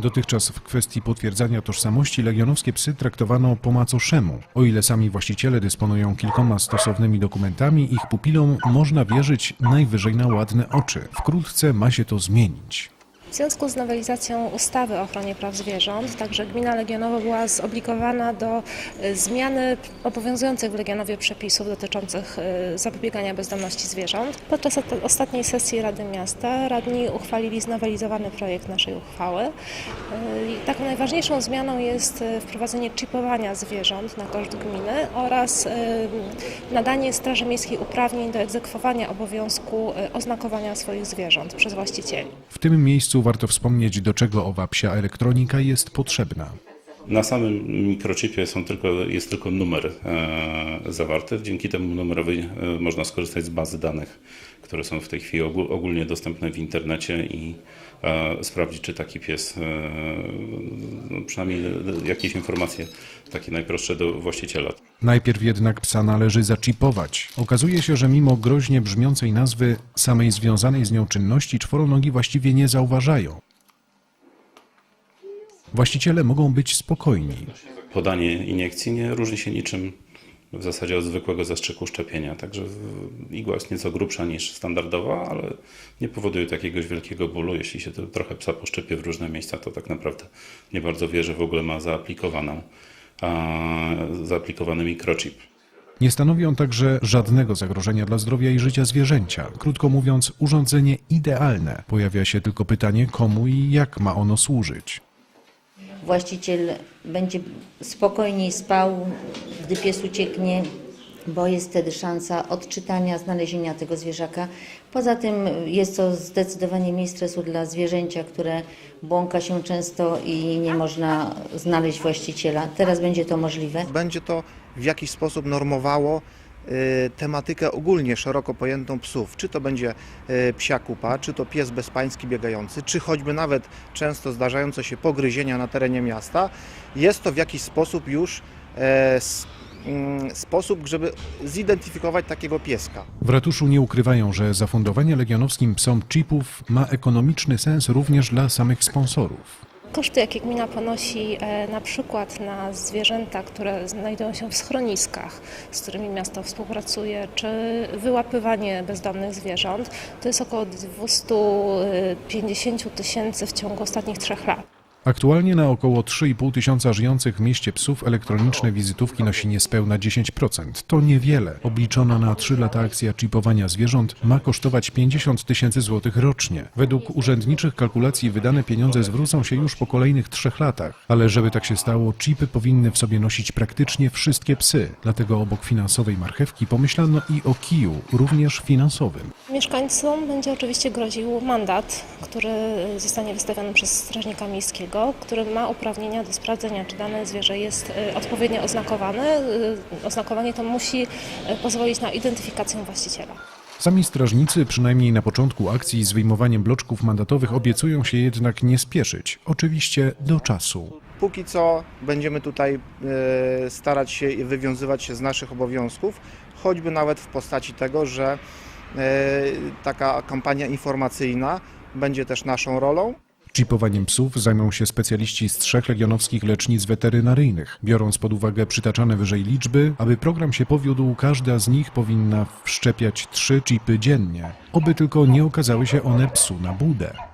Dotychczas w kwestii potwierdzania tożsamości legionowskie psy traktowano po macoszemu. O ile sami właściciele dysponują kilkoma stosownymi dokumentami, ich pupilom można wierzyć najwyżej na ładne oczy. Wkrótce ma się to zmienić. W związku z nowelizacją ustawy o ochronie praw zwierząt, także gmina Legionowa była zobligowana do y, zmiany obowiązujących w Legionowie przepisów dotyczących y, zapobiegania bezdomności zwierząt. Podczas ostatniej sesji Rady Miasta radni uchwalili znowelizowany projekt naszej uchwały. I Taką najważniejszą zmianą jest wprowadzenie chipowania zwierząt na koszt gminy oraz nadanie Straży Miejskiej uprawnień do egzekwowania obowiązku oznakowania swoich zwierząt przez właścicieli. W tym miejscu warto wspomnieć, do czego owa psia elektronika jest potrzebna. Na samym mikrochipie są tylko, jest tylko numer e, zawarty. Dzięki temu numerowi e, można skorzystać z bazy danych, które są w tej chwili ogól, ogólnie dostępne w internecie i e, sprawdzić, czy taki pies, e, no, przynajmniej jakieś informacje takie najprostsze do właściciela. Najpierw jednak psa należy zaczipować. Okazuje się, że mimo groźnie brzmiącej nazwy, samej związanej z nią czynności czworonogi właściwie nie zauważają. Właściciele mogą być spokojni. Podanie iniekcji nie różni się niczym w zasadzie od zwykłego zastrzyku szczepienia, także igła jest nieco grubsza niż standardowa, ale nie powoduje to jakiegoś wielkiego bólu. Jeśli się to trochę psa poszczepie w różne miejsca, to tak naprawdę nie bardzo wie, że w ogóle ma zaaplikowaną, zaaplikowany mikrochip. Nie stanowi on także żadnego zagrożenia dla zdrowia i życia zwierzęcia. Krótko mówiąc, urządzenie idealne. Pojawia się tylko pytanie, komu i jak ma ono służyć. Właściciel będzie spokojniej spał, gdy pies ucieknie, bo jest wtedy szansa odczytania, znalezienia tego zwierzaka. Poza tym jest to zdecydowanie mniej stresu dla zwierzęcia, które błąka się często i nie można znaleźć właściciela. Teraz będzie to możliwe. będzie to w jakiś sposób normowało y, tematykę ogólnie szeroko pojętą psów. Czy to będzie y, psia kupa, czy to pies bezpański biegający, czy choćby nawet często zdarzające się pogryzienia na terenie miasta. Jest to w jakiś sposób już e, sposób, żeby zidentyfikować takiego pieska. W ratuszu nie ukrywają, że zafundowanie legionowskim psom chipów ma ekonomiczny sens również dla samych sponsorów. Koszty, jakie gmina ponosi e, na przykład na zwierzęta, które znajdują się w schroniskach, z którymi miasto współpracuje, czy wyłapywanie bezdomnych zwierząt, to jest około 250 tysięcy w ciągu ostatnich trzech lat. Aktualnie na około 3,5 tysiąca żyjących w mieście psów elektroniczne wizytówki nosi niespełna 10%. To niewiele. Obliczona na 3 lata akcja chipowania zwierząt ma kosztować 50 tysięcy złotych rocznie. Według urzędniczych kalkulacji wydane pieniądze zwrócą się już po kolejnych trzech latach. Ale żeby tak się stało, chipy powinny w sobie nosić praktycznie wszystkie psy. Dlatego obok finansowej marchewki pomyślano i o kiju, również finansowym. Mieszkańcom będzie oczywiście groził mandat, który zostanie wystawiony przez strażnika miejskiego, który ma uprawnienia do sprawdzenia, czy dane zwierzę jest e, odpowiednio oznakowane. E, Oznakowanie to musi e, pozwolić na identyfikację właściciela. Sami strażnicy, przynajmniej na początku akcji z wyjmowaniem bloczków mandatowych, obiecują się jednak nie spieszyć. Oczywiście do czasu. Póki co będziemy tutaj starać się i wywiązywać się z naszych obowiązków, choćby nawet w postaci tego, że taka kampania informacyjna będzie też naszą rolą. Chipowaniem psów zajmą się specjaliści z trzech legionowskich lecznic weterynaryjnych. Biorąc pod uwagę przytaczane wyżej liczby, aby program się powiódł, każda z nich powinna wszczepiać trzy chipy dziennie. Oby tylko nie okazały się one psu na budę.